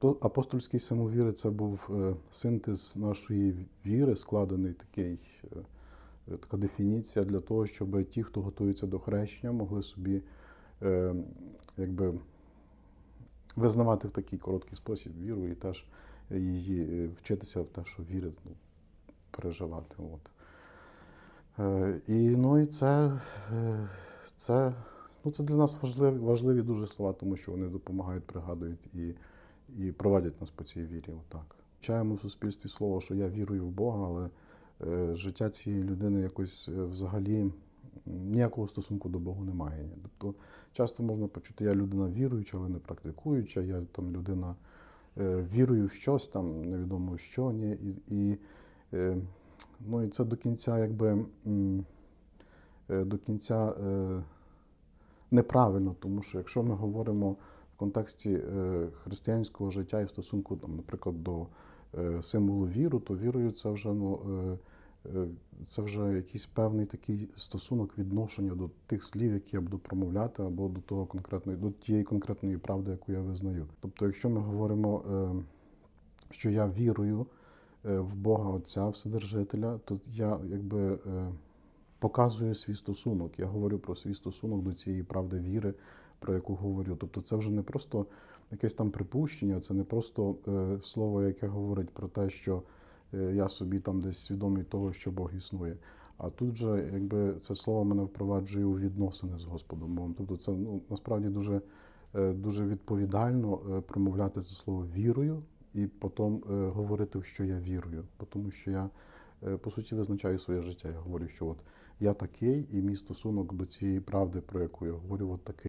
Апостольський символ віри це був е, синтез нашої віри, складений такий, е, е, така дефініція для того, щоб ті, хто готується до хрещення, могли собі якби, визнавати в такий короткий спосіб віру і теж її вчитися в те, що вірить, ну, переживати. От. І, ну, і це, це, ну, це для нас важливі, важливі дуже слова, тому що вони допомагають, пригадують і, і проводять нас по цій вірі. Отак. Вчаємо в суспільстві слово, що я вірую в Бога, але е, життя цієї людини якось е, взагалі ніякого стосунку до Бога немає. Тобто часто можна почути, я людина віруюча, але не практикуюча, я там людина е, вірую в щось, там невідомо що, ні, і, і, ну, і це до кінця, якби до кінця неправильно, тому що якщо ми говоримо в контексті е, християнського життя і в стосунку, там, наприклад, до е, символу віру, то вірою це вже ну, е, це вже якийсь певний такий стосунок відношення до тих слів, які я буду промовляти, або до того конкретної, до тієї конкретної правди, яку я визнаю. Тобто, якщо ми говоримо, що я вірую в Бога Отця, Вседержителя, то я якби показую свій стосунок. Я говорю про свій стосунок до цієї правди віри, про яку говорю. Тобто, це вже не просто якесь там припущення, це не просто е, слово, яке говорить про те, що е, я собі там десь свідомий того, що Бог існує. А тут же, якби це слово мене впроваджує у відносини з Господом Богом. Тобто, це ну, насправді дуже, е, дуже відповідально промовляти це слово вірою і потім говорити, що я вірую. Тому що я по суті визначаю своє життя. Я говорю, що от я такий, і мій стосунок до цієї правди, про яку я говорю, от такий.